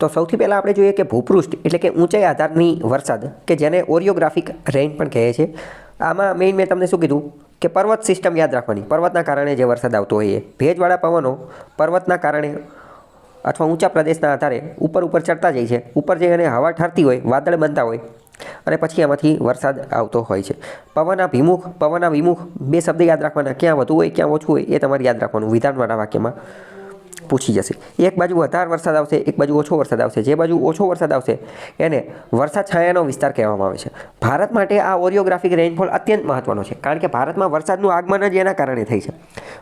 તો સૌથી પહેલાં આપણે જોઈએ કે ભૂપૃષ્ઠ એટલે કે ઊંચાઈ આધારની વરસાદ, કે જેને ઓરિયોગ્રાફિક રેઇન પણ કહે છે. આમાં મેઇન મેં તમને શું કીધું? કે પર્વત સિસ્ટમ યાદ રાખવાની. પર્વતના કારણે જે વરસાદ આવતો હોય એ. ભેજવાળા પવનો પર્વતના કારણે અથવા ઊંચા પ્રદેશના આધારે ઉપર ઉપર ચડતા જાય છે. ઉપર જઈ અને હવા ઠરતી હોય, વાદળ બનતા હોય, અને પછી આમાંથી વરસાદ આવતો હોય છે. પવનના વિમુખ પવનના વિમુખ બે શબ્દ યાદ રાખવાના. ક્યાં વધુ હોય, ક્યાં ઓછું હોય એ તમારે યાદ રાખવાનું વિધાનવાળા વાક્યમાં. પૂછી જશે. એક બાજુ વધારે વરસાદ આવશે, એક બાજુ ઓછો વરસાદ આવશે. જે બાજુ ઓછો વરસાદ આવશે, એને વરસાદ છાયાનો વિસ્તાર કહેવામાં આવે છે. ભારત માટે આ ઓરિયોગ્રાફિક રેઇનફોલ અત્યંત મહત્વનો છે, કારણ કે ભારતમાં વરસાદનું આગમન જ એના કારણે થાય છે.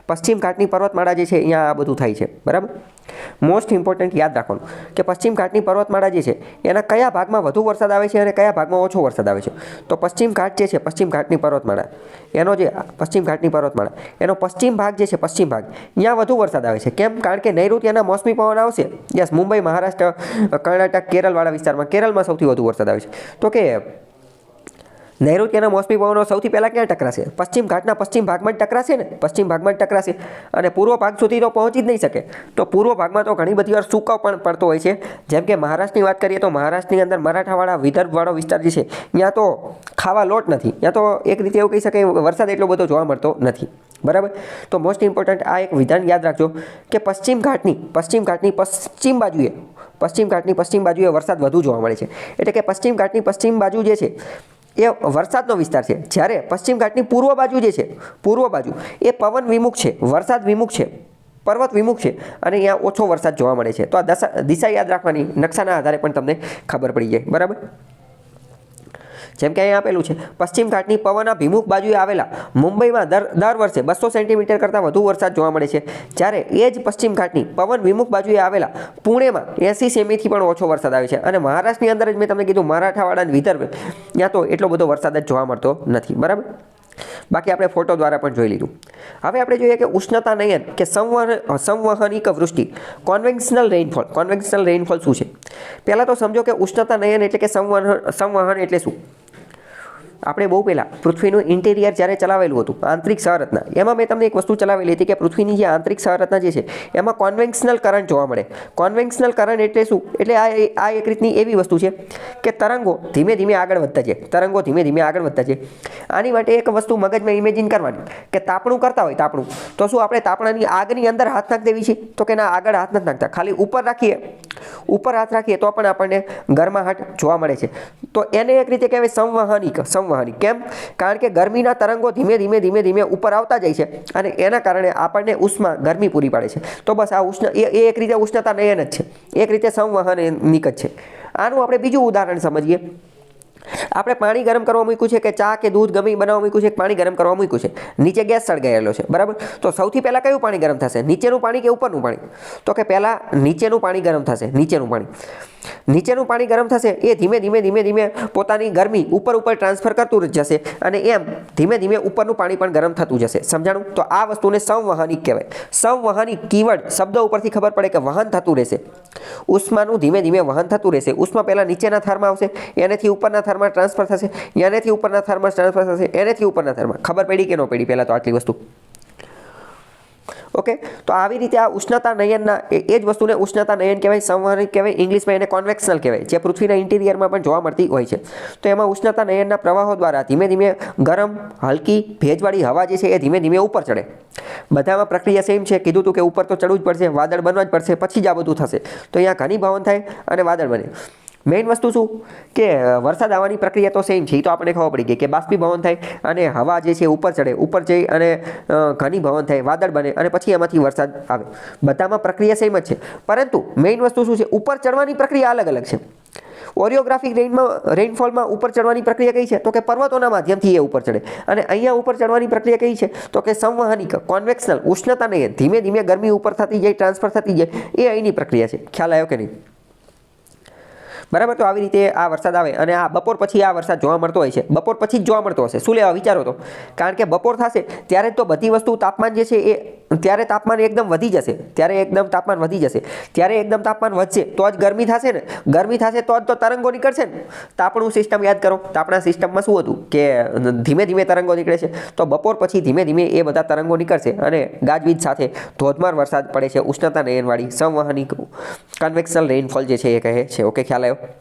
પશ્ચિમ ઘાટની પર્વતમાળા જે છે, અહીંયા આ બધું થાય છે. બરાબર? મોસ્ટ ઇમ્પોર્ટન્ટ યાદ રાખવાનું કે પશ્ચિમ ઘાટની પર્વતમાળા જે છે, એના કયા ભાગમાં વધુ વરસાદ આવે છે અને કયા ભાગમાં ઓછો વરસાદ આવે છે? તો પશ્ચિમ ઘાટ જે છે, પશ્ચિમ ઘાટની પર્વતમાળા, એનો જે પશ્ચિમ ઘાટની પર્વતમાળા, એનો પશ્ચિમ ભાગ જે છે, પશ્ચિમ ભાગ ત્યાં વધુ વરસાદ આવે છે. કેમ? કારણ કે નૈઋત્યના મોસમી પવન આવશે. યસ, મુંબઈ, મહારાષ્ટ્ર, કર્ણાટક, કેરળવાળા વિસ્તારમાં, કેરળમાં સૌથી વધુ વરસાદ આવે છે. તો કે નૈઋત્યના મોસમી પવનો સૌથી પહેલાં ક્યાં ટકરાશે? પશ્ચિમ ઘાટના પશ્ચિમ ભાગમાં જ ટકરાશે ને? પશ્ચિમ ભાગમાં જ ટકરાશે. અને પૂર્વ ભાગ સુધી તો પહોંચી જ નહીં શકે. તો પૂર્વ ભાગમાં તો ઘણી બધી વાર સૂકો પણ પડતો હોય છે. જેમ કે મહારાષ્ટ્રની વાત કરીએ તો મહારાષ્ટ્રની અંદર મરાઠાવાળા વિદર્ભવાળો વિસ્તાર જે છે, ત્યાં તો ખાવા લોટ નથી. ત્યાં તો એક રીતે એવું કહી શકાય વરસાદ એટલો બધો જોવા મળતો નથી. બરાબર? તો મોસ્ટ ઇમ્પોર્ટન્ટ આ એક વિધાન યાદ રાખજો કે પશ્ચિમ ઘાટની પશ્ચિમ ઘાટની પશ્ચિમ બાજુએ, પશ્ચિમ ઘાટની પશ્ચિમ બાજુએ વરસાદ વધુ જોવા મળે છે. એટલે કે પશ્ચિમ ઘાટની પશ્ચિમ બાજુ જે છે એ વરસાદનો વિસ્તાર છે. જ્યારે પશ્ચિમ ઘાટની પૂર્વ બાજુ જે છે, પૂર્વ બાજુ, એ પવન વિમુખ છે, વરસાદ વિમુખ છે, પર્વત વિમુખ છે અને અહીંયા ઓછો વરસાદ જોવા મળે છે. તો આ દશા, દિશા યાદ રાખવાની નકશાના આધારે પણ તમને ખબર પડી જાય. બરાબર? જેમ કે અહીંયા આપેલું છે, પશ્ચિમ ઘાટની પવન અભિમુખ બાજુએ આવેલા મુંબઈમાં દર દર વર્ષે બસો સેન્ટીમીટર કરતાં વધુ વરસાદ જોવા મળે છે. જ્યારે એ જ પશ્ચિમ ઘાટની પવન વિમુખ બાજુએ આવેલા પુણેમાં એંસી સેમીથી પણ ઓછો વરસાદ આવે છે. અને મહારાષ્ટ્રની અંદર જ મેં તમને કીધું મરાઠાવાડા અને વિદર્ભ ત્યાં તો એટલો બધો વરસાદ જ જોવા મળતો નથી. બરાબર? બાકી આપણે ફોટો દ્વારા પણ જોઈ લીધું. હવે આપણે જોઈએ કે ઉષ્ણતા નયન કે સંવહન, સંવહનિક વૃષ્ટિ કોન્વેન્શનલ રેઇનફોલ કોન્વેન્શનલ રેઇનફોલ શું છે? પહેલાં તો સમજો કે ઉષ્ણતા નયન એટલે કે સંવહન સંવહન એટલે શું? આપણે બહુ પહેલાં પૃથ્વીનું ઇન્ટિરિયર જ્યારે ચલાવેલું હતું, આંતરિક સંરચના એમાં મેં તમને એક વસ્તુ ચલાવેલી હતી કે પૃથ્વીની જે આંતરિક સંરચના જે છે, એમાં કોન્વેન્શનલ કરંટ જોવા મળે. કોન્વેન્શનલ કરંટ એટલે શું? એટલે આ આ એક રીતની એવી વસ્તુ છે કે તરંગો ધીમે ધીમે આગળ વધતા છે તરંગો ધીમે ધીમે આગળ વધતા છે આની માટે એક વસ્તુ મગજમાં ઇમેજિન કરવાની કે તાપણું કરતા હોય, તાપણું. તો શું આપણે તાપણાની આગની અંદર હાથ નાખ દેવી છે? તો કે ના, આગળ હાથ નથી નાખતા. ખાલી ઉપર રાખીએ. ઉપર હાથ રાખીએ તો પણ આપણને ગરમાહટ જોવા મળે છે. તો એને એક રીતે કહેવાય સંવહનિક સંવહનિક. કેમ? કારણ કે ગરમીના તરંગો ધીમે ધીમે ધીમે ધીમે ઉપર આવતા જાય છે અને એના કારણે આપણને ઉષ્મા ગરમી પૂરી પાડે છે. તો બસ આ ઉષ્ણ, એ એક રીતે ઉષ્ણતા નયન જ છે. એક રીતે સંવહનિક જ છે. આનું આપણે બીજું ઉદાહરણ સમજીએ. આપણે પાણી ગરમ કરવા મૂક્યું છે કે ચા કે દૂધ ગમે બનાવવા મૂક્યું છે પાણી ગરમ કરવા મૂક્યું છે? નીચે ગેસ સળગાયેલો છે, બરાબર? તો સૌથી પહેલાં કયું પાણી ગરમ થશે? નીચેનું પાણી કે ઉપરનું પાણી? તો કે પહેલાં નીચેનું પાણી ગરમ થશે, નીચેનું પાણી. નીચેનું પાણી ગરમ થશે, એ ધીમે ધીમે ધીમે ધીમે પોતાની ગરમી ઉપર ઉપર ટ્રાન્સફર કરતું જશે અને એમ ધીમે ધીમે ઉપરનું પાણી પણ ગરમ થતું જશે. સમજાણું? તો આ વસ્તુને સંવહનિક કહેવાય. સંવહનિક કીવર્ડ શબ્દ ઉપરથી ખબર પડે કે વહન થતું રહેશે. ઉષ્માનું ધીમે ધીમે વહન થતું રહેશે. ઉષ્મા પહેલાં નીચેના થરમાં આવશે, એનાથી ઉપરના થરમાં ટ્રાન્સફર થશે. એનેથી ઉપરના થરમાં ટ્રાન્સફર થશે. એનેથી ઉપરના થરમાં ખબર પડી કે ન પડી પહેલાં તો આટલી વસ્તુ? ઓકે તો આવી રીતે આ ઉષ્ણતા નયનના એ જ વસ્તુને ઉષ્ણતા નયન કહેવાય સંવહનિક કહેવાય, ઇંગ્લિશમાં એને કોન્વેક્શનલ કહેવાય, જે પૃથ્વીના ઇન્ટિરિયરમાં પણ જોવા મળતી હોય છે. તો એમાં ઉષ્ણતા નયનના પ્રવાહો દ્વારા ધીમે ધીમે ગરમ, હલકી, ભેજવાળી હવા જે છે એ ધીમે ધીમે ઉપર ચડે. બધામાં પ્રક્રિયા સેમ છે. કીધું હતું કે ઉપર તો ચડવું જ પડશે, વાદળ બનવા જ પડશે, પછી જ આ બધું થશે. તો અહીંયા ઘણી ભવન થાય અને વાદળ બને. મેઇન વસ્તુ શું? કે વરસાદ આવવાની પ્રક્રિયા તો સેમ છે એ તો આપણે ખબર પડી ગઈ કે બાષ્પીભવન થાય અને હવા જે છે ઉપર ચડે, ઉપર જઈ અને ઘનીભવન ભવન થાય, વાદળ બને અને પછી એમાંથી વરસાદ આવે. બધામાં પ્રક્રિયા સેમ જ છે. પરંતુ મેઇન વસ્તુ શું છે? ઉપર ચડવાની પ્રક્રિયા અલગ અલગ છે. ઓરિયોગ્રાફિક રેઇનમાં રેઇનફોલમાં ઉપર ચડવાની પ્રક્રિયા કઈ છે? તો કે પર્વતોના માધ્યમથી એ ઉપર ચડે. અને અહીંયા ઉપર ચડવાની પ્રક્રિયા કઈ છે? તો કે સંવહનિક કોન્વેક્શનલ ઉષ્ણતા નહીં ધીમે ધીમે ગરમી ઉપર થતી જાય ટ્રાન્સફર થતી જાય, એ અહીંની પ્રક્રિયા છે. ખ્યાલ આવ્યો કે નહીં? બરાબર? તો આવી રીતે આ વરસાદ આવે અને આ બપોર પછી આ વરસાદ જોવા મળતો હોય છે. બપોર પછી જ જોવા મળતો હશે. શું લેવા વિચારો તો? કારણ કે બપોર થશે, ત્યારે તો બધી વસ્તુ તાપમાન જે છે એ ત્યારે તાપમાન એકદમ વધી જશે. ત્યારે એકદમ તાપમાન વધી જશે. ત્યારે એકદમ તાપમાન વધશે, તો જ ગરમી થશે ને. ગરમી થશે તો જ તો તરંગો નીકળશે ને. તાપણું સિસ્ટમ યાદ કરો તાપણા સિસ્ટમમાં શું હતું કે, ધીમે ધીમે તરંગો નીકળે છે. તો બપોર પછી ધીમે ધીમે એ બધા તરંગો નીકળશે અને ગાજવીજ સાથે ધોધમાર વરસાદ પડે છે, ઉષ્ણતા નયનવાળી સંવહની કન્વેક્શનલ રેઇનફોલ જે છે એ કહે છે. ઓકે ખ્યાલ આવ્યો?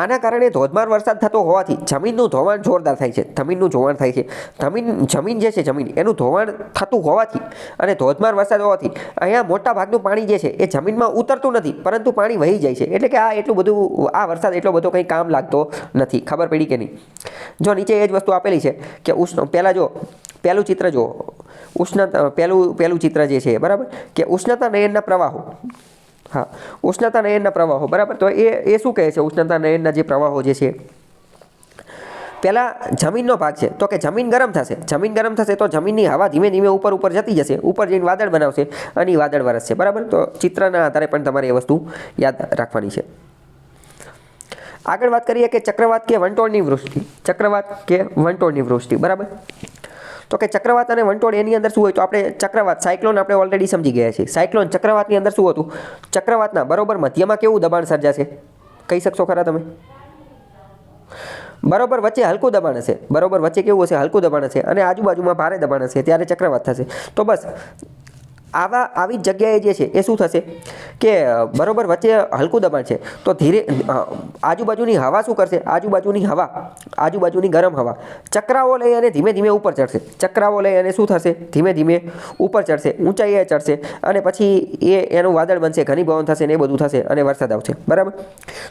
આના કારણે ધોધમાર વરસાદ થતો હોવાથી જમીનનું ધોવાણ જોરદાર થાય છે, જમીનનું ધોવાણ થાય છે. જમીન જમીન જે છે, જમીન, એનું ધોવાણ થતું હોવાથી અને ધોધમાર વરસાદ હોવાથી અહીંયા મોટા ભાગનું પાણી જે છે, એ જમીનમાં ઉતરતું નથી, પરંતુ પાણી વહી જાય છે. એટલે કે આ એટલું બધું, આ વરસાદ એટલો બધો કંઈ કામ લાગતો નથી, ખબર પડી કે નહીં? જો નીચે એ જ વસ્તુ આપેલી છે કે ઉષ્ણ, પહેલાં જો, પહેલું ચિત્ર જો ઉષ્ણતા પહેલું પહેલું ચિત્ર જે છે, બરાબર? કે ઉષ્ણતા નયનના પ્રવાહો. હા. ઉષ્ણતા નયનના પ્રવાહો, બરાબર? તો એ એ શું કહે છે? ઉષ્ણતા નયનના જે પ્રવાહો જે છે. પહેલાં જમીનનો ભાગ છે. તો કે જમીન ગરમ થશે. જમીન ગરમ થશે તો જમીનની હવા ધીમે ધીમે ઉપર ઉપર જતી જશે. ઉપર જઈને વાદળ બનાવશે અને વાદળ વરસશે. બરાબર? તો ચિત્રના આધારે પણ તમારે એ વસ્તુ યાદ રાખવાની છે. આગળ વાત કરીએ કે ચક્રવાત કે વંટોળની વૃષ્ટિ. ચક્રવાત કે વંટોળની વૃષ્ટિ. બરાબર? તો કે ચક્રવાત અને વંટોળ એની અંદર શું હોય તો આપણે ચક્રવાત, સાયક્લોન આપણે ઓલરેડી સમજી ગયા છીએ. સાયક્લોન ચક્રવાતની અંદર શું હતું? ચક્રવાતના બરોબર મધ્યમાં કેવું દબાણ સર્જાશે? કહી શકશો ખરા તમે? બરોબર વચ્ચે હલકું દબાણ હશે. બરોબર વચ્ચે કેવું હશે? હલકું દબાણ હશે અને આજુબાજુમાં ભારે દબાણ હશે. ત્યારે ચક્રવાત થશે. તો બસ આવા, આવી જગ્યાએ જે છે, એ શું થશે? કે બરાબર વચ્ચે હલકું દબાણ છે, તો ધીરે આજુબાજુની હવા શું કરશે? આજુબાજુની હવા, આજુબાજુની ગરમ હવા. ચક્રાઓ લઈ અને ધીમે ધીમે ઉપર ચડશે. ચક્રાઓ લઈ અને શું થશે? ધીમે ધીમે ઉપર ચડશે, ઊંચાઈએ ચડશે અને પછી એ, એનું વાદળ બનશે, ઘનીભવન થશે ને એ બધું થશે અને વરસાદ આવશે. બરાબર?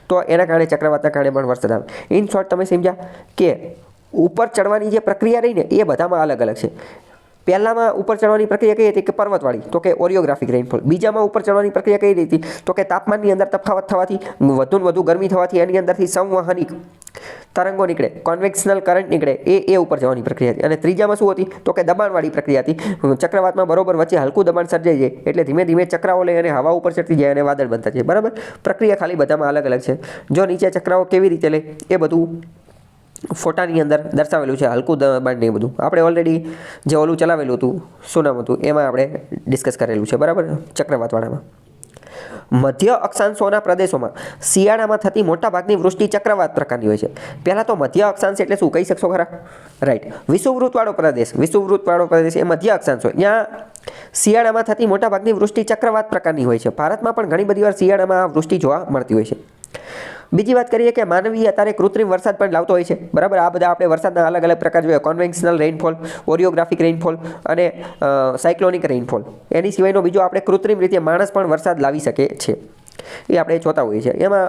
તો એના કારણે, ચક્રવાતના કારણે પણ વરસાદ આવે. ઇન શોર્ટ તમે સમજ્યા કે ઉપર ચડવાની જે પ્રક્રિયા રહી ને, એ બધામાં અલગ અલગ છે. પહેલામાં ઉપર ચડવાની પ્રક્રિયા કઈ હતી કે પર્વતવાળી, તો કે ઓરિયોગ્રાફિક રેઇનફોલ બીજામાં ઉપર ચડવાની પ્રક્રિયા કઈ હતી? તો કે તાપમાનની અંદર તફાવત થવાથી વધુ ને વધુ ગરમી થવાથી એની અંદરથી સંવહનિક તરંગો નીકળે કોન્વેક્શનલ કરંટ નીકળે, એ એ ઉપર જવાની પ્રક્રિયા હતી. અને ત્રીજામાં શું હતી? તો કે દબાણવાળી પ્રક્રિયા હતી. ચક્રવાતમાં બરોબર વચ્ચે હલકું દબાણ સર્જાઈ જાય, એટલે ધીમે ધીમે ચક્રાઓ લઈ અને હવા ઉપર ચડતી જાય અને વાદળ બનતા જાય બરાબર? પ્રક્રિયા ખાલી બધામાં અલગ અલગ છે. જો નીચે ચક્રાઓ કેવી રીતે લે? એ બધું ફોટાની અંદર દર્શાવેલું છે, હલકું દબાણ એ બધું. આપણે ઓલરેડી જે ઓલું ચલાવેલું હતું, શું નામ હતું, એમાં આપણે ડિસ્કસ કરેલું છે, બરાબર? ચક્રવાતવાળામાં. મધ્ય અક્ષાંશોના પ્રદેશોમાં શિયાળામાં થતી મોટાભાગની વૃષ્ટિ ચક્રવાત પ્રકારની હોય છે. પહેલાં તો મધ્ય અક્ષાંશ એટલે શું? કહી શકશો ખરા? રાઈટ વિષુવવૃત્તવાળો પ્રદેશ. વિષુવવૃત્તવાળો પ્રદેશ એ મધ્ય અક્ષાંશ હોય. ત્યાં શિયાળામાં થતી મોટાભાગની વૃષ્ટિ ચક્રવાત પ્રકારની હોય છે. ભારતમાં પણ ઘણી બધી વાર શિયાળામાં આ વૃષ્ટિ જોવા મળતી હોય છે. બીજી વાત કરીએ કે માનવી અત્યારે કૃત્રિમ વરસાદ પણ લાવતો હોય છે. બરાબર? આ બધા આપણે વરસાદના અલગ અલગ પ્રકાર જોઈએ. કોન્વેન્શનલ રેઇનફોલ ઓરિયોગ્રાફિક રેઇનફોલ અને સાયક્લોનિક રેઇનફોલ એની સિવાયનો બીજો આપણે કૃત્રિમ રીતે માણસ પણ વરસાદ લાવી શકે છે. એ આપણે જોતા હોઈએ છીએ. એમાં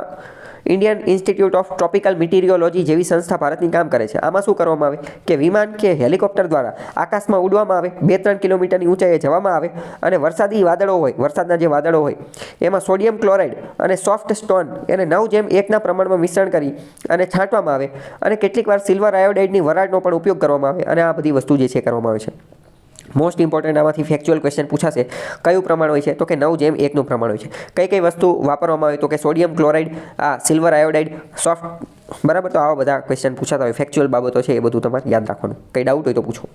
Indian Institute of Tropical Meteorology જેવી સંસ્થા ભારતની કામ કરે છે. આમાં શું કરવામાં આવે? કે વિમાન કે હેલિકોપ્ટર દ્વારા આકાશમાં ઉડવામાં આવે બે ત્રણ કિલોમીટરની ઊંચાઈએ જવામાં આવે અને વરસાદી વાદળો હોય, વરસાદના જે વાદળો હોય, એમાં સોડિયમ ક્લોરાઇડ અને સોફ્ટ સ્ટોન એને નવ જેમ એકના પ્રમાણમાં મિશ્રણ કરી અને છાંટવામાં આવે અને કેટલીક વાર સિલ્વર આયોડાઇડની વરાળનો પણ ઉપયોગ કરવામાં આવે અને આ બધી વસ્તુ જે છે કરવામાં આવે છે. મોસ્ટ ઇમ્પોર્ટન્ટ આમાંથી ફેક્ચ્યુઅલ ક્વેશ્ચન પૂછાશે, કયું પ્રમાણ હોય છે? તો કે નવ જેમ એકનું પ્રમાણ હોય છે. કઈ કઈ વસ્તુ વાપરવામાં આવે? તો કે સોડિયમ ક્લોરાઇડ આ સિલ્વર આયોડાઇડ સોફ્ટ બરાબર? તો આવા બધા ક્વેશ્ચન પૂછાતા હોય. ફેક્ચ્યુઅલ બાબતો છે એ બધું તમારે યાદ રાખવાનું. કંઈ ડાઉટ હોય તો પૂછો.